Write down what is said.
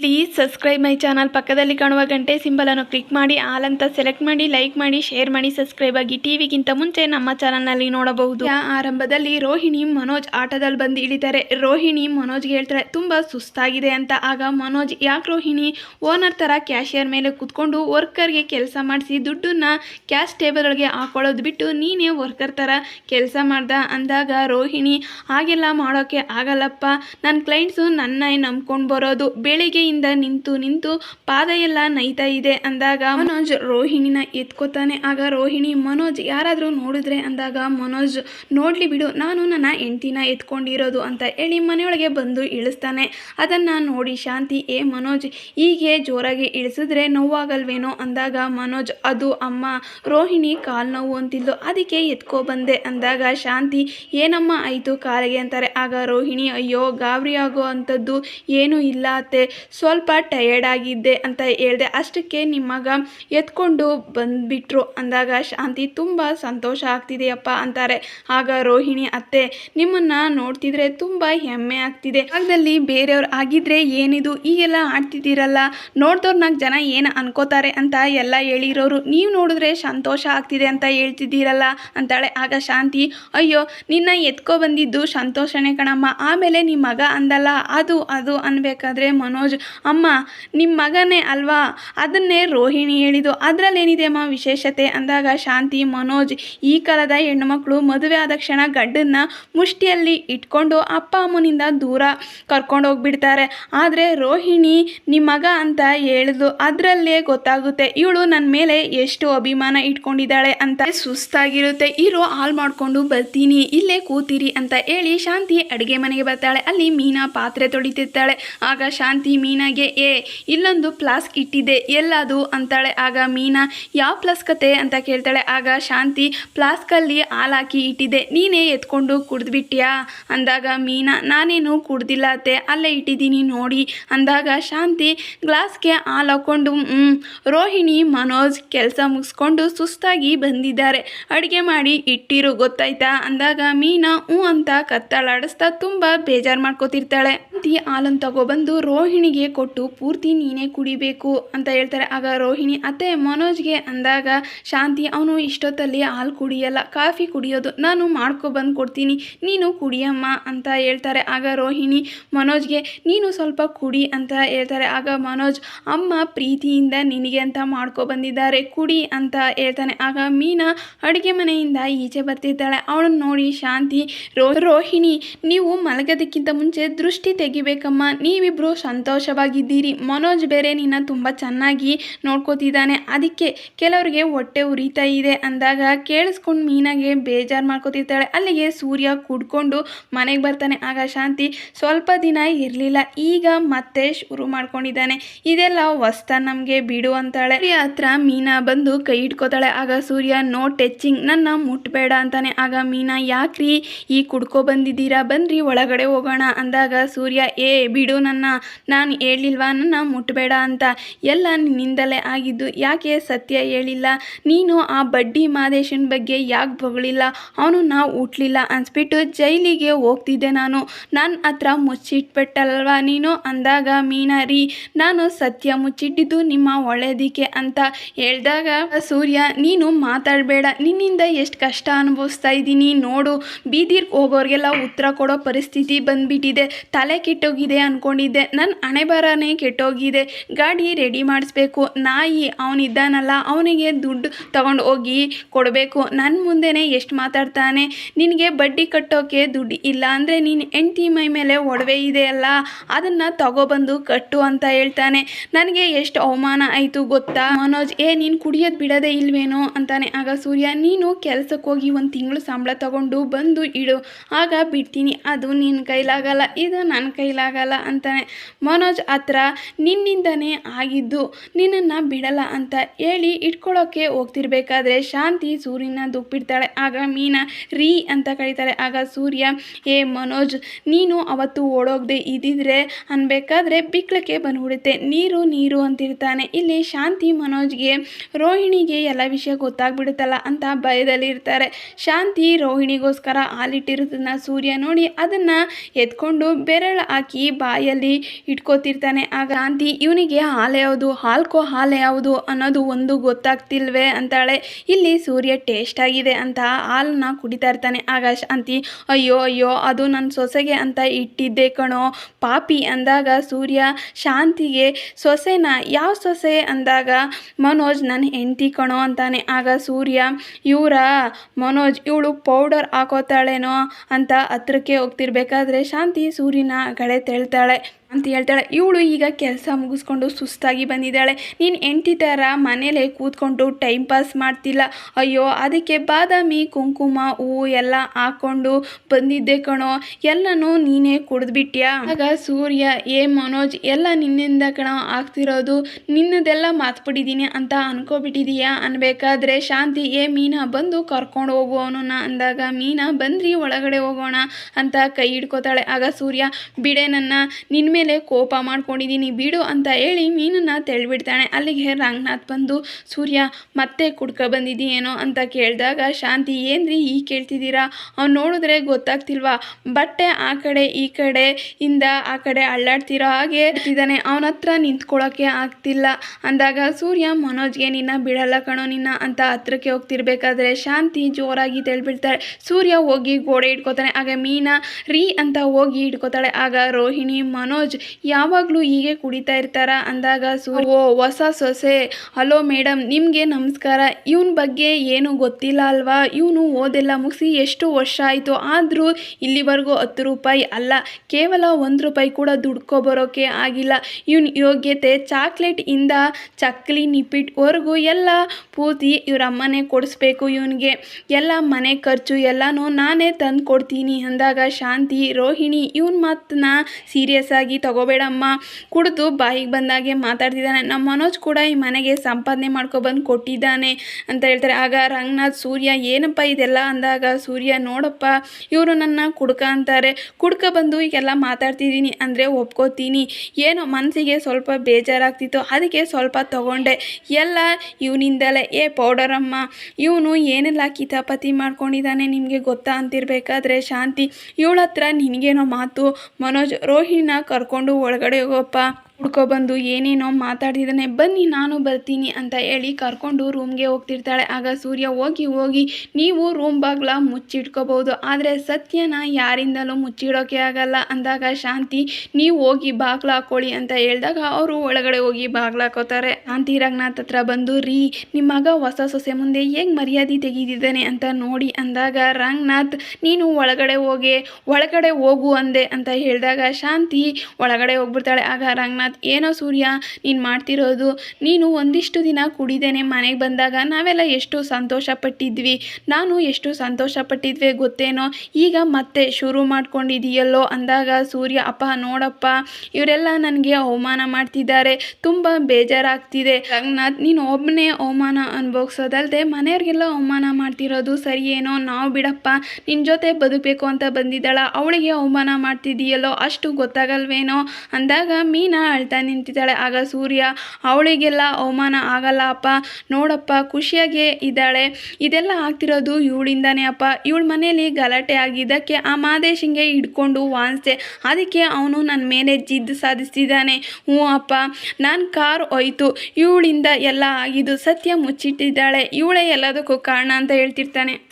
Please subscribe my channel ಪಕ್ಕದಲ್ಲಿ ಕಾಣುವ ಗಂಟೆ ಸಿಂಬಲನ್ನು ಕ್ಲಿಕ್ ಮಾಡಿ ಆಲ್ ಅಂತ ಸೆಲೆಕ್ಟ್ ಮಾಡಿ ಲೈಕ್ ಮಾಡಿ ಶೇರ್ ಮಾಡಿ ಸಬ್ಸ್ಕ್ರೈಬ್ ಆಗಿ ಟಿವಿಗಿಂತ ಮುಂಚೆ ನಮ್ಮ ಚಾನಲ್ನಲ್ಲಿ ನೋಡಬಹುದು. ಆರಂಭದಲ್ಲಿ ರೋಹಿಣಿ, ಮನೋಜ್ ಆಟದಲ್ಲಿ ಬಂದು ಇಳಿತಾರೆ. ರೋಹಿಣಿ, ಮನೋಜ್ಗೆ ಹೇಳ್ತಾರೆ, ತುಂಬ ಸುಸ್ತಾಗಿದೆ ಅಂತ. ಆಗ ಮನೋಜ್, ಯಾಕೆ ರೋಹಿಣಿ? ಓನರ್ ಥರ ಕ್ಯಾಶಿಯರ್ ಮೇಲೆ ಕುತ್ಕೊಂಡು ವರ್ಕರ್ಗೆ ಕೆಲಸ ಮಾಡಿಸಿ ದುಡ್ಡನ್ನ ಕ್ಯಾಶ್ ಟೇಬಲ್ ಒಳಗೆ ಹಾಕೊಳ್ಳೋದು ಬಿಟ್ಟು ನೀನೇ ವರ್ಕರ್ ಥರ ಕೆಲಸ ಮಾಡ್ದ ಅಂದಾಗ ರೋಹಿಣಿ, ಹಾಗೆಲ್ಲ ಮಾಡೋಕ್ಕೆ ಆಗಲ್ಲಪ್ಪ. ನನ್ನ ಕ್ಲೈಂಟ್ಸು ನನ್ನ ನಂಬ್ಕೊಂಡು ಬರೋದು. ಬೆಳಿಗ್ಗೆಯಿಂದ ನಿಂತು ನಿಂತು ಪಾದ ಎಲ್ಲ ನೈತಾ ಇದೆ ಅಂದಾಗ ಮನೋಜ್ ರೋಹಿಣಿನ ಎತ್ಕೋತಾನೆ. ಆಗ ರೋಹಿಣಿ, ಮನೋಜ್, ಯಾರಾದರೂ ನೋಡಿದ್ರೆ? ಅಂದಾಗ ಮನೋಜ್, ನೋಡ್ಲಿ ಬಿಡು, ನಾನು ನನ್ನ ಹೆಂಡ್ತಿನ ಎತ್ಕೊಂಡಿರೋದು ಅಂತ ಹೇಳಿ ಮನೆಯೊಳಗೆ ಬಂದು ಇಳಿಸ್ತಾನೆ. ಅದನ್ನು ನೋಡಿ ಶಾಂತಿ, ಏ ಮನೋಜ್, ಹೀಗೆ ಜೋರಾಗಿ ಇಳಿಸಿದ್ರೆ ನೋವಾಗಲ್ವೇನೋ? ಅಂದಾಗ ಮನೋಜ್, ಅದು ಅಮ್ಮ, ರೋಹಿಣಿ ಕಾಲು ನೋವು ಅಂತಿದ್ಲು, ಅದಕ್ಕೆ ಎತ್ಕೊ ಬಂದೆ. ಅಂದಾಗ ಶಾಂತಿ, ಏನಮ್ಮ ಆಯಿತು ಕಾಲಿಗೆ? ಅಂತಾರೆ. ಆಗ ರೋಹಿಣಿ, ಅಯ್ಯೋ, ಗಾಬರಿ ಆಗೋ ಅಂಥದ್ದು ಏನೂ ಇಲ್ಲ ಅತ್ತೆ ಸ್ವಲ್ಪ ಟಯರ್ಡ್ ಆಗಿದ್ದೆ ಅಂತ ಹೇಳಿದೆ. ಅಷ್ಟಕ್ಕೆ ನಿಮ್ಮ ಮಗ ಎತ್ಕೊಂಡು ಬಂದುಬಿಟ್ರು. ಅಂದಾಗ ಶಾಂತಿ ತುಂಬ ಸಂತೋಷ ಆಗ್ತಿದೆಯಪ್ಪ ಅಂತಾರೆ. ಆಗ ರೋಹಿಣಿ ಅತ್ತೆ, ನಿಮ್ಮನ್ನು ನೋಡ್ತಿದ್ರೆ ತುಂಬ ಹೆಮ್ಮೆ ಆಗ್ತಿದೆ. ಆಗದಲ್ಲಿ ಬೇರೆಯವ್ರು ಆಗಿದ್ರೆ ಏನಿದು? ಈಗೆಲ್ಲ ಆಡ್ತಿದ್ದೀರಲ್ಲ. ನೋಡ್ದವ್ರು ನಾಲ್ಕು ಜನ ಏನು ಅನ್ಕೋತಾರೆ ಅಂತ ಎಲ್ಲ ಹೇಳಿರೋರು, ನೀವು ನೋಡಿದ್ರೆ ಸಂತೋಷ ಆಗ್ತಿದೆ ಅಂತ ಹೇಳ್ತಿದ್ದೀರಲ್ಲ ಅಂತಾಳೆ. ಆಗ ಶಾಂತಿ, ಅಯ್ಯೋ, ನಿನ್ನ ಎತ್ಕೊ ಬಂದಿದ್ದು ಸಂತೋಷನೇ ಕಣಮ್ಮ. ಆಮೇಲೆ ನಿಮ್ಮ ಮಗ ಅಂದಲ್ಲ. ಅದು ಅದು ಅನ್ಬೇಕಾದ್ರೆ ಮನೋಜ್ ಅಮ್ಮ ನಿಮ್ಮ ಮಗನೇ ಅಲ್ವಾ? ಅದನ್ನೇ ರೋಹಿಣಿ ಹೇಳಿದು ಅದರಲ್ಲೇನಿದೆ ಅಮ್ಮ ವಿಶೇಷತೆ? ಅಂದಾಗ ಶಾಂತಿ, ಮನೋಜ್ ಈ ಕಾಲದ ಹೆಣ್ಣುಮಕ್ಕಳು ಮದುವೆ ಆದ ಕ್ಷಣ ಗಡ್ಡನ್ನು ಮುಷ್ಟಿಯಲ್ಲಿ ಇಟ್ಕೊಂಡು ಅಪ್ಪ ಅಮ್ಮನಿಂದ ದೂರ ಕರ್ಕೊಂಡು ಹೋಗ್ಬಿಡ್ತಾರೆ. ಆದರೆ ರೋಹಿಣಿ ನಿಮ್ಮ ಮಗ ಅಂತ ಹೇಳಿದ್ಲು ಅದರಲ್ಲೇ ಗೊತ್ತಾಗುತ್ತೆ. ಇವಳು ನನ್ನ ಮೇಲೆ ಎಷ್ಟು ಅಭಿಮಾನ ಇಟ್ಕೊಂಡಿದ್ದಾಳೆ ಅಂತ ಸುಸ್ತಾಗಿರುತ್ತೆ. ಇರೋ ಹಾಲ್ ಮಾಡಿಕೊಂಡು ಬರ್ತೀನಿ, ಇಲ್ಲೇ ಕೂತಿರಿ ಅಂತ ಹೇಳಿ ಶಾಂತಿ ಅಡುಗೆ ಮನೆಗೆ ಬರ್ತಾಳೆ. ಅಲ್ಲಿ ಮೀನಾ ಪಾತ್ರೆ ತೊಳಿತಿರ್ತಾಳೆ. ಆಗ ಶಾಂತಿ ಮೀನಾಗೆ, ಏ, ಇಲ್ಲೊಂದು ಫ್ಲಾಸ್ಕ್ ಇಟ್ಟಿದೆ, ಎಲ್ಲದು? ಅಂತಾಳೆ. ಆಗ ಮೀನಾ, ಯಾವ ಪ್ಲಾಸ್ಕತೆ ಅಂತ ಕೇಳ್ತಾಳೆ. ಆಗ ಶಾಂತಿ, ಫ್ಲಾಸ್ಕಲ್ಲಿ ಹಾಲಾಕಿ ಇಟ್ಟಿದೆ. ನೀನೇ ಎತ್ಕೊಂಡು ಕುಡಿದ್ಬಿಟ್ಯಾ? ಅಂದಾಗ ಮೀನಾ, ನಾನೇನು ಕುಡ್ದಿಲ್ಲ ಅತ್ತೆ, ಅಲ್ಲೇ ಇಟ್ಟಿದ್ದೀನಿ ನೋಡಿ. ಅಂದಾಗ ಶಾಂತಿ, ಗ್ಲಾಸ್ಗೆ ಹಾಲು ಹಾಕ್ಕೊಂಡು ರೋಹಿಣಿ ಮನೋಜ್ ಕೆಲಸ ಮುಗಿಸ್ಕೊಂಡು ಸುಸ್ತಾಗಿ ಬಂದಿದ್ದಾರೆ. ಅಡುಗೆ ಮಾಡಿ ಇಟ್ಟಿರು, ಗೊತ್ತಾಯ್ತಾ? ಅಂದಾಗ ಮೀನಾ, ಹ್ಞೂ ಅಂತ ಕತ್ತಾಳಾಡಿಸ್ತಾ ತುಂಬ ಬೇಜಾರು ಮಾಡ್ಕೋತಿರ್ತಾಳೆ. ಶಾಂತಿ ಹಾಲನ್ನು ತಗೊಬಂದು ರೋಹಿಣಿಗೆ ಕೊಟ್ಟು, ಪೂರ್ತಿ ನೀನೇ ಕುಡಿಬೇಕು ಅಂತ ಹೇಳ್ತಾರೆ. ಆಗ ರೋಹಿಣಿ ಅತ್ತೆ ಮನೋಜ್ಗೆ ಅಂದಾಗ, ಶಾಂತಿ, ಅವನು ಇಷ್ಟೊತ್ತಲ್ಲಿ ಹಾಲು ಕುಡಿಯಲ್ಲ, ಕಾಫಿ ಕುಡಿಯೋದು, ನಾನು ಮಾಡ್ಕೊಬಂದು ಕೊಡ್ತೀನಿ, ನೀನು ಕುಡಿಯಮ್ಮ ಅಂತ ಹೇಳ್ತಾರೆ. ಆಗ ರೋಹಿಣಿ ಮನೋಜ್ಗೆ, ನೀನು ಸ್ವಲ್ಪ ಕುಡಿ ಅಂತ ಹೇಳ್ತಾರೆ. ಆಗ ಮನೋಜ್, ಅಮ್ಮ ಪ್ರೀತಿಯಿಂದ ನಿನಗೆ ಅಂತ ಮಾಡ್ಕೊಬಂದಿದ್ದಾರೆ, ಕುಡಿ ಅಂತ ಹೇಳ್ತಾನೆ. ಆಗ ಮೀನಾ ಅಡುಗೆ ಮನೆಯಿಂದ ಈಚೆ ಬರ್ತಿದ್ದಾಳೆ. ಅವಳನ್ನು ನೋಡಿ ಶಾಂತಿ ರೋಹಿಣಿ, ನೀವು ಮಲಗೋದಕ್ಕಿಂತ ಮುಂಚೆ ದೃಷ್ಟಿ ತೆಗಿಬೇಕಮ್ಮ. ನೀವಿಬ್ಬರು ಸಂತೋಷವಾಗಿದ್ದೀರಿ. ಮನೋಜ್ ಬೇರೆ ನಿನ್ನ ತುಂಬ ಚೆನ್ನಾಗಿ ನೋಡ್ಕೋತಿದ್ದಾನೆ. ಅದಕ್ಕೆ ಕೆಲವರಿಗೆ ಹೊಟ್ಟೆ ಉರಿತಾ ಇದೆ ಅಂದಾಗ ಕೇಳಿಸ್ಕೊಂಡು ಮೀನಾಗೆ ಬೇಜಾರು ಮಾಡ್ಕೋತಿರ್ತಾಳೆ. ಅಲ್ಲಿಗೆ ಸೂರ್ಯ ಕುಡ್ಕೊಂಡು ಮನೆಗೆ ಬರ್ತಾನೆ. ಆಗ ಶಾಂತಿ ಸ್ವಲ್ಪ ದಿನ ಇರಲಿಲ್ಲ. ಈಗ ಮತ್ತೆ ಶುರು ಮಾಡ್ಕೊಂಡಿದ್ದಾನೆ. ಇದೆಲ್ಲ ಹೊಸ್ತ ನಮಗೆ ಬಿಡು ಅಂತಾಳೆ. ಸೂರ್ಯ ಹತ್ರ ಮೀನಾ ಬಂದು ಕೈ ಇಟ್ಕೋತಾಳೆ ಆಗ ಸೂರ್ಯ, ನೋ ಟಚಿಂಗ್ ನನ್ನ ಮುಟ್ಬೇಡ ಅಂತಾನೆ. ಆಗ ಮೀನಾ, ಯಾಕ್ರಿ ಈ ಕುಡ್ಕೊ ಬಂದಿದ್ದೀರಾ? ಬನ್ರಿ ಒಳಗಡೆ ಹೋಗೋಣ ಅಂದಾಗ ಸೂರ್ಯ ಏ ಬಿಡು ನನ್ನ, ನಾನು ಹೇಳಿಲ್ವಾ ನನ್ನ ಮುಟ್ಟಬೇಡ ಅಂತ ಎಲ್ಲ ನಿನ್ನಿಂದಲೇ ಆಗಿದ್ದು ಯಾಕೆ ಸತ್ಯ ಹೇಳಿಲ್ಲ? ನೀನು ಆ ಬಡ್ಡಿ ಮಾದೇಶನ ಬಗ್ಗೆ ಯಾಕೆ ಬೊಗಳಿಲ್ಲ? ಅವನು ನಾವು ಹುಟ್ಲಿಲ್ಲ ಅನ್ಸ್ಬಿಟ್ಟು ಜೈಲಿಗೆ ಹೋಗ್ತಿದ್ದೆ ನಾನು. ನನ್ನ ಹತ್ರ ಮುಚ್ಚಿಟ್ಬಿಟ್ಟಲ್ವಾ ನೀನು? ಅಂದಾಗ ಮೀನಾರಿ ನಾನು ಸತ್ಯ ಮುಚ್ಚಿಟ್ಟಿದ್ದು ನಿಮ್ಮ ಒಳ್ಳೇದಕ್ಕೆ ಅಂತ ಹೇಳಿದಾಗ, ಸೂರ್ಯ, ನೀನು ಮಾತಾಡಬೇಡ. ನಿನ್ನಿಂದ ಎಷ್ಟು ಕಷ್ಟ ಅನುಭವಿಸ್ತಾ ಇದ್ದೀನಿ ನೋಡು. ಬೀದಿರ್ಗೆ ಹೋಗೋರಿಗೆಲ್ಲ ಉತ್ತರ ಕೊಡೋ ಪರಿಸ್ಥಿತಿ ಬಂದ್ಬಿಟ್ಟಿದೆ. ತಲೆ ಕೆಟ್ಟೋಗಿದೆ ಅಂದ್ಕೊಂಡಿದ್ದೆ ನನ್ನ ಹಣೆ ಬರನೇ ಕೆಟ್ಟೋಗಿದೆ. ಗಾಡಿ ರೆಡಿ ಮಾಡಿಸ್ಬೇಕು. ನಾಯಿ ಅವನಿದ್ದಾನಲ್ಲ ಅವನಿಗೆ ದುಡ್ಡು ತಗೊಂಡು ಹೋಗಿ ಕೊಡಬೇಕು. ನನ್ನ ಮುಂದೆನೇ ಎಷ್ಟು ಮಾತಾಡ್ತಾನೆ? ನಿನಗೆ ಬಡ್ಡಿ ಕಟ್ಟೋಕೆ ದುಡ್ಡು ಇಲ್ಲ ಅಂದರೆ ನೀನು ಹೆಂಡ್ತಿ ಮೈ ಮೇಲೆ ಒಡವೆ ಇದೆಯಲ್ಲ ಅದನ್ನು ತಗೊಬಂದು ಕಟ್ಟು ಅಂತ ಹೇಳ್ತಾನೆ. ನನಗೆ ಎಷ್ಟು ಅವಮಾನ ಆಯಿತು ಗೊತ್ತಾ? ಮನೋಜ್, ಏ, ನೀನು ಕುಡಿಯೋದು ಬಿಡೋದೇ ಇಲ್ವೇನೋ? ಅಂತಾನೆ. ಆಗ ಸೂರ್ಯ, ನೀನು ಕೆಲಸಕ್ಕೆ ಹೋಗಿ ಒಂದು ತಿಂಗಳು ಸಂಬಳ ತಗೊಂಡು ಬಂದು ಇಡು. ಆಗ ಬಿಡ್ತೀನಿ. ಅದು ನಿನ್ನ ಕೈಲಾಗಲ್ಲ. ಇದು ನನ್ನ ಕೈಲಾಗಲ್ಲ ಅಂತಾನೆ. ಮನೋಜ್ ಹತ್ರ ನಿನ್ನಿಂದನೇ ಆಗಿದ್ದು ನಿನ್ನನ್ನು ಬಿಡಲ್ಲ ಅಂತ ಹೇಳಿ ಇಟ್ಕೊಳ್ಳೋಕ್ಕೆ ಹೋಗ್ತಿರ್ಬೇಕಾದ್ರೆ ಶಾಂತಿ ಸೂರ್ಯನ ದುಪ್ಪಿಡ್ತಾಳೆ. ಆಗ ಮೀನಾ, ರೀ ಅಂತ ಕರೀತಾಳೆ. ಆಗ ಸೂರ್ಯ ಏ ಮನೋಜ್, ನೀನು ಅವತ್ತು ಓಡೋಗದೆ ಇದ್ದಿದ್ರೆ ಅನ್ಬೇಕಾದ್ರೆ ಬಿಕ್ಳಕ್ಕೆ ಬಂದ್ಬಿಡುತ್ತೆ. ನೀರು ನೀರು ಅಂತಿರ್ತಾನೆ. ಇಲ್ಲಿ ಶಾಂತಿ ಮನೋಜ್ಗೆ ರೋಹಿಣಿಗೆ ಎಲ್ಲ ವಿಷಯ ಗೊತ್ತಾಗ್ಬಿಡುತ್ತಲ್ಲ ಅಂತ ಭಯದಲ್ಲಿ ಇರ್ತಾರೆ ಶಾಂತಿ ರೋಹಿಣಿಗೋಸ್ಕರ ಹಾಲಿಟ್ಟಿರೋದನ್ನ ಸೂರ್ಯ ನೋಡಿ ಅದನ್ನು ಎತ್ಕೊಂಡು ಬೆರಳು ಹಾಕಿ ಬಾಯಲ್ಲಿ ಇಟ್ಕೋತಿರ್ತಾನೆ. ಆಗ ಶಾಂತಿ ಇವನಿಗೆ ಹಾಲು ಯಾವುದು? ಹಾಲ್ಕೋ ಹಾಲು ಯಾವುದು? ಅನ್ನೋದು ಒಂದು ಗೊತ್ತಾಗ್ತಿಲ್ವೇ? ಅಂತಾಳೆ. ಇಲ್ಲಿ ಸೂರ್ಯ ಟೇಸ್ಟ್ ಆಗಿದೆ ಅಂತ ಹಾಲನ್ನ ಕುಡಿತಾ ಇರ್ತಾನೆ. ಆಗ ಶಾಂತಿ, ಅಯ್ಯೋ ಅಯ್ಯೋ, ಅದು ನನ್ನ ಸೊಸೆಗೆ ಅಂತ ಇಟ್ಟಿದ್ದೆ ಕಣೋ. ಪಾಪಿ. ಅಂದಾಗ ಸೂರ್ಯ ಶಾಂತಿಗೆ, ಸೊಸೆನ, ಯಾವ ಸೊಸೆ? ಅಂದಾಗ, ಮನೋಜ್ ನನ್ನ ಹೆಂಡತಿ ಕಣೋ ಅಂತಾನೆ. ಆಗ ಸೂರ್ಯ, ಇವರ ಮನೋಜ್, ಇವಳು ಪೌಡರ್ ಹಾಕೋತಾಳೇನೋ ಅಂತ ಹತ್ರಕ್ಕೆ ಹೋಗ್ತಿರ್ಬೇಕಾದ್ರೆ ಶಾಂತಿ ಸೂರ್ಯನ ಕಡೆ ತೆಳ್ತಾಳೆ ಅಂತ ಹೇಳ್ತಾಳೆ. ಇವಳು ಈಗ ಕೆಲಸ ಮುಗಿಸ್ಕೊಂಡು ಸುಸ್ತಾಗಿ ಬಂದಿದ್ದಾಳೆ. ನೀನು ಎಂಟಿ ಥರ ಮನೇಲೆ ಕೂತ್ಕೊಂಡು ಟೈಮ್ ಪಾಸ್ ಮಾಡ್ತಿಲ್ಲ. ಅಯ್ಯೋ, ಅದಕ್ಕೆ ಬಾದಾಮಿ, ಕುಂಕುಮ, ಹೂವು ಎಲ್ಲ ಹಾಕ್ಕೊಂಡು ಬಂದಿದ್ದೆ ಕಣೋ. ಎಲ್ಲನೂ ನೀನೇ ಕುಡಿದ್ಬಿಟ್ಯಾ? ಆಗ ಸೂರ್ಯ, ಏ ಮನೋಜ್, ಎಲ್ಲ ನಿನ್ನಿಂದ ಕಣೋ ಆಗ್ತಿರೋದು ನಿನ್ನದೆಲ್ಲ ಮಾತ್ಬಿಟ್ಟಿದ್ದೀನಿ ಅಂತ ಅನ್ಕೋಬಿಟ್ಟಿದೀಯಾ ಅನ್ಬೇಕಾದ್ರೆ? ಶಾಂತಿ, ಏ ಮೀನಾ, ಬಂದು ಕರ್ಕೊಂಡು ಹೋಗು ಅವನನ್ನ ಅಂದಾಗ ಮೀನಾ, ಬಂದ್ರಿ, ಒಳಗಡೆ ಹೋಗೋಣ ಅಂತ ಕೈ ಹಿಡ್ಕೋತಾಳೆ. ಆಗ ಸೂರ್ಯ, ಬಿಡೆ ನನ್ನ ನಿನ್ನ ಕೋಪ ಮಾಡ್ಕೊಂಡಿದ್ದೀನಿ, ಬಿಡು ಅಂತ ಹೇಳಿ ಮೀನನ್ನ ತೆಳ್ಬಿಡ್ತಾನೆ. ಅಲ್ಲಿಗೆ ರಂಗನಾಥ್ ಬಂದು, ಸೂರ್ಯ, ಮತ್ತೆ ಕುಡ್ಕ ಬಂದಿದ್ದೀಯೇನೋ ಅಂತ ಕೇಳಿದಾಗ ಶಾಂತಿ, ಏನ್ರಿ ಈ ಕೇಳ್ತಿದ್ದೀರಾ? ಅವ್ನು ನೋಡಿದ್ರೆ ಗೊತ್ತಾಗ್ತಿಲ್ವಾ? ಬಟ್ಟೆ ಆ ಕಡೆ, ಈ ಕಡೆ, ಇಂದ ಆ ಕಡೆ ಅಳ್ಳಾಡ್ತಿರೋ ಹಾಗೆ ಇದ್ದಾನೆ ಅವನ ಹತ್ರ ನಿಂತ್ಕೊಳ್ಳೋಕೆ ಆಗ್ತಿಲ್ಲ. ಅಂದಾಗ ಸೂರ್ಯ, ಮನೋಜ್ಗೆ, ನಿನ್ನ ಬಿಡಲ್ಲ ಕಣೋ, ನಿನ್ನ ಅಂತ ಹತ್ರಕ್ಕೆ ಹೋಗ್ತಿರ್ಬೇಕಾದ್ರೆ ಶಾಂತಿ ಜೋರಾಗಿ ತೆಳ್ಬಿಡ್ತಾಳೆ. ಸೂರ್ಯ ಹೋಗಿ ಗೋಡೆ ಇಟ್ಕೋತಾನೆ ಆಗ ಮೀನಾ, ರೀ ಅಂತ ಹೋಗಿ ಇಟ್ಕೋತಾಳೆ ಆಗ ರೋಹಿಣಿ, ಮನೋಜ್ ಯಾವಾಗಲೂ ಹೀಗೆ ಕುಡಿತಾ ಇರ್ತಾರ? ಅಂದಾಗ ಸೂರ್ಯ, ಓ, ಹೊಸ ಸೊಸೆ. ಹಲೋ ಮೇಡಮ್ ನಿಮಗೆ ನಮಸ್ಕಾರ. ಇವನ್ ಬಗ್ಗೆ ಏನು ಗೊತ್ತಿಲ್ಲ ಅಲ್ವಾ? ಇವನು ಓದೆಲ್ಲ ಮುಗಿಸಿ ಎಷ್ಟು ವರ್ಷ ಆಯ್ತು? ಆದ್ರೂ ಇಲ್ಲಿವರೆಗೂ ಹತ್ತು ರೂಪಾಯಿ ಅಲ್ಲ. ಕೇವಲ ಒಂದು ರೂಪಾಯಿ ಕೂಡ ದುಡ್ಕೊ ಬರೋಕೆ ಆಗಿಲ್ಲ. ಇವನ್ ಯೋಗ್ಯತೆ ಚಾಕ್ಲೇಟ್ ಇಂದ ಚಕ್ಲಿ ನಿಪ್ಪಿಟ್ವರೆಗೂ ಎಲ್ಲ ಪೂರ್ತಿ ಇವ್ರ ಅಮ್ಮನೆ ಕೊಡಿಸ್ಬೇಕು ಇವನಿಗೆ. ಎಲ್ಲ ಮನೆ ಖರ್ಚು ಎಲ್ಲಾನು ನಾನೇ ತಂದು ಕೊಡ್ತೀನಿ ಅಂದಾಗ ಶಾಂತಿ, ರೋಹಿಣಿ ಇವನ್ ಮಾತನ್ನ ಸೀರಿಯಸ್ ಆಗಿ ತಗೋಬೇಡಮ್ಮ. ಕುಡಿದು ಬಾಯಿಗೆ ಬಂದಾಗೆ ಮಾತಾಡ್ತಿದ್ದಾನೆ. ನಮ್ಮ ಮನೋಜ್ ಕೂಡ ಈ ಮನೆಗೆ ಸಂಪಾದನೆ ಮಾಡ್ಕೊಬಂದು ಕೊಟ್ಟಿದ್ದಾನೆ ಅಂತ ಹೇಳ್ತಾರೆ. ಆಗ ರಂಗನಾಥ್, ಸೂರ್ಯ, ಏನಪ್ಪ ಇದೆಲ್ಲ? ಅಂದಾಗ ಸೂರ್ಯ, ನೋಡಪ್ಪ, ಇವರು ನನ್ನ ಕುಡ್ಕ ಅಂತಾರೆ. ಕುಡ್ಕ ಬಂದು ಈಗೆಲ್ಲ ಮಾತಾಡ್ತಿದ್ದೀನಿ. ಅಂದರೆ ಒಪ್ಕೋತೀನಿ. ಏನೋ ಮನಸ್ಸಿಗೆ ಸ್ವಲ್ಪ ಬೇಜಾರಾಗ್ತಿತ್ತು. ಅದಕ್ಕೆ ಸ್ವಲ್ಪ ತಗೊಂಡೆ. ಎಲ್ಲ ಇವನಿಂದಲೇ. ಏ, ಪೌಡರಮ್ಮ, ಇವನು ಏನೆಲ್ಲ ಕಿತಾಪತಿ ಮಾಡ್ಕೊಂಡಿದ್ದಾನೆ ನಿಮಗೆ ಗೊತ್ತಾ? ಅಂತಿರಬೇಕಾದ್ರೆ ಶಾಂತಿ ಇವಳ ಹತ್ರ ನಿನಗೇನೋ ಮಾತು. ಮನೋಜ್, ರೋಹಿಣಿನ ಕರ್ಕೊಂಡು ಒಳಗಡೆ ಹೋಗಪ್ಪ. ಹುಡ್ಕೊಬಂದು ಏನೇನೋ ಮಾತಾಡ್ತಿದ್ದಾನೆ, ಬನ್ನಿ ನಾನು ಬರ್ತೀನಿ ಅಂತ ಹೇಳಿ ಕರ್ಕೊಂಡು ರೂಮ್ಗೆ ಹೋಗ್ತಿರ್ತಾಳೆ. ಆಗ ಸೂರ್ಯ ಹೋಗಿ ಹೋಗಿ ನೀವು ರೂಮ್ ಬಾಗ್ಲ ಮುಚ್ಚಿಟ್ಕೋಬಹುದು, ಆದರೆ ಸತ್ಯನ ಯಾರಿಂದಲೂ ಮುಚ್ಚಿಡೋಕೆ ಆಗಲ್ಲ ಅಂದಾಗ ಶಾಂತಿ, ನೀವು ಹೋಗಿ ಬಾಗ್ಲ ಹಾಕೊಳ್ಳಿ ಅಂತ ಹೇಳಿದಾಗ ಅವರು ಒಳಗಡೆ ಹೋಗಿ ಬಾಗ್ಲ ಹಾಕೋತಾರೆ. ಶಾಂತಿ ರಂಗನಾಥ್ ಹತ್ರ ಬಂದು, ರೀ, ನಿಮ್ಮ ಮಗ ಹೊಸ ಸೊಸೆ ಮುಂದೆ ಹೇಗೆ ಮರ್ಯಾದೆ ತೆಗೆದಿದ್ದಾನೆ ಅಂತ ನೋಡಿ ಅಂದಾಗ ರಂಗನಾಥ್ ನೀನು ಒಳಗಡೆ ಹೋಗಿ, ಒಳಗಡೆ ಹೋಗು ಅಂದೆ ಅಂತ ಹೇಳಿದಾಗ ಶಾಂತಿ ಒಳಗಡೆ ಹೋಗ್ಬಿಡ್ತಾಳೆ. ಆಗ ರಂಗನಾಥ್ ಏನೋ ಸೂರ್ಯ, ನೀನು ಮಾಡ್ತಿರೋದು, ನೀನು ಒಂದಿಷ್ಟು ದಿನ ಕುಡಿದೇನೆ ಮನೆಗೆ ಬಂದಾಗ ನಾವೆಲ್ಲ ಎಷ್ಟು ಸಂತೋಷ ಪಟ್ಟಿದ್ವಿ ನಾನು ಎಷ್ಟು ಸಂತೋಷ ಪಟ್ಟಿದ್ವಿ ಗೊತ್ತೇನೋ? ಈಗ ಮತ್ತೆ ಶುರು ಮಾಡ್ಕೊಂಡಿದೀಯಲ್ಲೋ ಅಂದಾಗ ಸೂರ್ಯ, ಅಪ್ಪ, ನೋಡಪ್ಪ, ಇವರೆಲ್ಲ ನನಗೆ ಅವಮಾನ ಮಾಡ್ತಿದ್ದಾರೆ, ತುಂಬ ಬೇಜಾರಾಗ್ತಿದೆ. ರಂಗನಾಥ್, ನೀನು ಒಬ್ಬನೇ ಅವಮಾನ ಅನುಭವಿಸೋದಲ್ಲದೆ ಮನೆಯವ್ರಿಗೆಲ್ಲ ಅವಮಾನ ಮಾಡ್ತಿರೋದು ಸರಿಯೇನೋ? ನಾವು ಬಿಡಪ್ಪ ನಿನ್ನ ಜೊತೆ ಬದುಕಬೇಕು ಅಂತ ಬಂದಿದ್ದಾಳ, ಅವಳಿಗೆ ಅವಮಾನ ಮಾಡ್ತಿದೀಯಲ್ಲೋ? ಅಷ್ಟು ಗೊತ್ತಾಗಲ್ವೇನೋ? ಅಂದಾಗ ಮೀನಾ ಅಳ್ತಾ ನಿಂತಿದ್ದಾಳೆ. ಆಗ ಸೂರ್ಯ, ಅವಳಿಗೆಲ್ಲ ಅವಮಾನ ಆಗಲ್ಲ ಅಪ್ಪ. ನೋಡಪ್ಪ, ಖುಷಿಯಾಗಿ ಇದ್ದಾಳೆ. ಇದೆಲ್ಲ ಆಗ್ತಿರೋದು ಇವಳಿಂದಾನೇ ಅಪ್ಪ. ಇವಳ ಮನೆಯಲ್ಲಿ ಗಲಾಟೆ ಆಗಿದ್ದಕ್ಕೆ ಆ ಮಾದೇಶಿಂಗೆ ಹಿಡ್ಕೊಂಡು ವಾಂಸೆ ಅದಕ್ಕೆ ಅವನು ನನ್ನ ಮೇಲೆ ಜಿದ್ದು ಸಾಧಿಸ್ತಿದ್ದಾನೆ. ಹ್ಞೂ ಅಪ್ಪ. ನಾನು ಕಾರ್ ಹೋಯ್ತು ಇವಳಿಂದ ಎಲ್ಲ ಆಗಿದ್ದು ಸತ್ಯ ಮುಚ್ಚಿಟ್ಟಿದ್ದಾಳೆ. ಇವಳೇ ಎಲ್ಲದಕ್ಕೂ ಕಾರಣ ಅಂತ ಹೇಳ್ತಿರ್ತಾನೆ.